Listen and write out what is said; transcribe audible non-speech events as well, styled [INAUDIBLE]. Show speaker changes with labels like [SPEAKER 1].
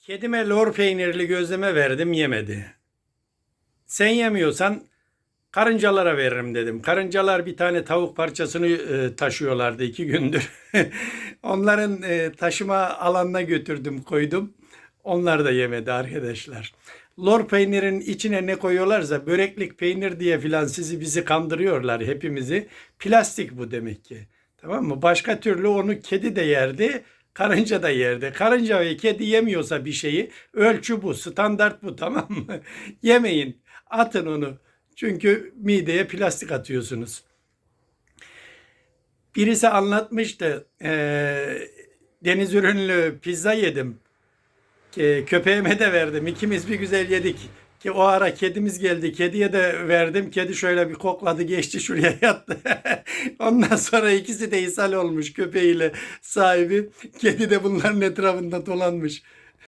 [SPEAKER 1] Kedime lor peynirli gözleme verdim yemedi. Sen yemiyorsan karıncalara veririm dedim. Karıncalar bir tane tavuk parçasını e, taşıyorlardı iki gündür. [LAUGHS] Onların e, taşıma alanına götürdüm koydum. Onlar da yemedi arkadaşlar. Lor peynirin içine ne koyuyorlarsa böreklik peynir diye filan sizi bizi kandırıyorlar hepimizi. Plastik bu demek ki. Tamam mı? Başka türlü onu kedi de yerdi, karınca da yerdi. Karınca ve kedi yemiyorsa bir şeyi ölçü bu, standart bu [LAUGHS] tamam mı? Yemeyin, atın onu. Çünkü mideye plastik atıyorsunuz. Birisi anlatmıştı. eee, deniz ürünlü pizza yedim. Ki köpeğime de verdim. İkimiz bir güzel yedik. Ki o ara kedimiz geldi. Kediye de verdim. Kedi şöyle bir kokladı geçti şuraya [LAUGHS] yattı. Ondan sonra ikisi de ishal olmuş köpeğiyle sahibi. Kedi de bunların etrafında dolanmış.